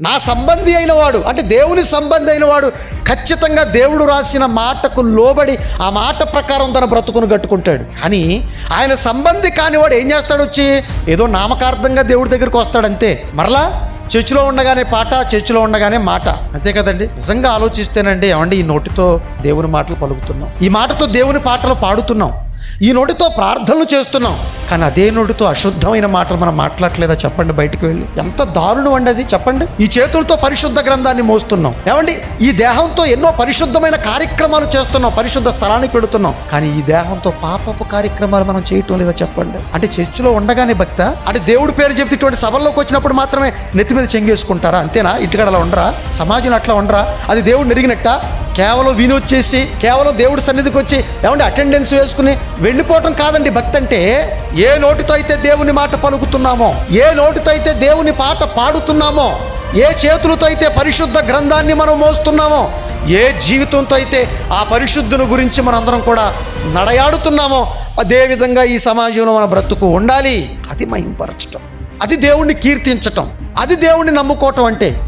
నా సంబంధి అయిన వాడు అంటే దేవుని సంబంధి అయిన వాడు ఖచ్చితంగా దేవుడు రాసిన మాటకు లోబడి ఆ మాట ప్రకారం తన బ్రతుకును కట్టుకుంటాడు. కానీ ఆయన సంబంధి కానివాడు ఏం చేస్తాడు వచ్చి? ఏదో నామకార్థంగా దేవుడి దగ్గరికి వస్తాడంతే మరలా చర్చిలో ఉండగానే పాట చర్చిలో ఉండగానే మాట. అంతే కదండి? నిజంగా ఆలోచిస్తేనండి ఏమండి ఈ నోటితో దేవుని మాటలు పలుకుతున్నాం. ఈ మాటతో దేవుని పాటలు పాడుతున్నాం. ఈ నోటితో ప్రార్థనలు చేస్తున్నాం. కానీ అదే నోటితో అశుద్ధమైన మాటలు మనం మాట్లాడలేదా? చెప్పండి బయటికి వెళ్ళి. ఎంత దారుణం అండి అది? చెప్పండి. ఈ చేతులతో పరిశుద్ధ గ్రంథాన్ని మోస్తున్నాం. ఏమండి? ఈ దేహంతో ఎన్నో పరిశుద్ధమైన కార్యక్రమాలు చేస్తున్నాం. పరిశుద్ధ స్థలానికి పెడుతున్నాం కానీ ఈ దేహంతో పాపపు కార్యక్రమాలు మనం చేయటం లేదా చెప్పండి? అంటే చర్చిలో ఉండగానే భక్త అంటే దేవుడి పేరు చెప్తే ఇటువంటి సభల్లోకి వచ్చినప్పుడు మాత్రమే నెత్తి మీద చెంగేసుకుంటారా? అంతేనా? ఇంటికాడ అలా ఉండరా? సమాజంలో అట్లా ఉండరా? అది దేవుడు నెరిగినట్ట కేవలం విని వచ్చేసి కేవలం దేవుడి సన్నిధికి వచ్చి ఏమంటే అటెండెన్స్ వేసుకుని వెళ్ళిపోవటం కాదండి భక్తి అంటే ఏ నోటితో అయితే దేవుని మాట పలుకుతున్నామో ఏ నోటితో అయితే దేవుని పాట పాడుతున్నామో ఏ చేతులతో అయితే పరిశుద్ధ గ్రంథాన్ని మనం మోస్తున్నామో ఏ జీవితంతో అయితే ఆ పరిశుద్ధుని గురించి మనందరం కూడా నడయాడుతున్నామో అదే విధంగా ఈ సమాజంలో మన బ్రతుకు ఉండాలి. అది మహింపరచటం. అది దేవుణ్ణి కీర్తించటం. అది దేవుణ్ణి నమ్ముకోవటం అంటే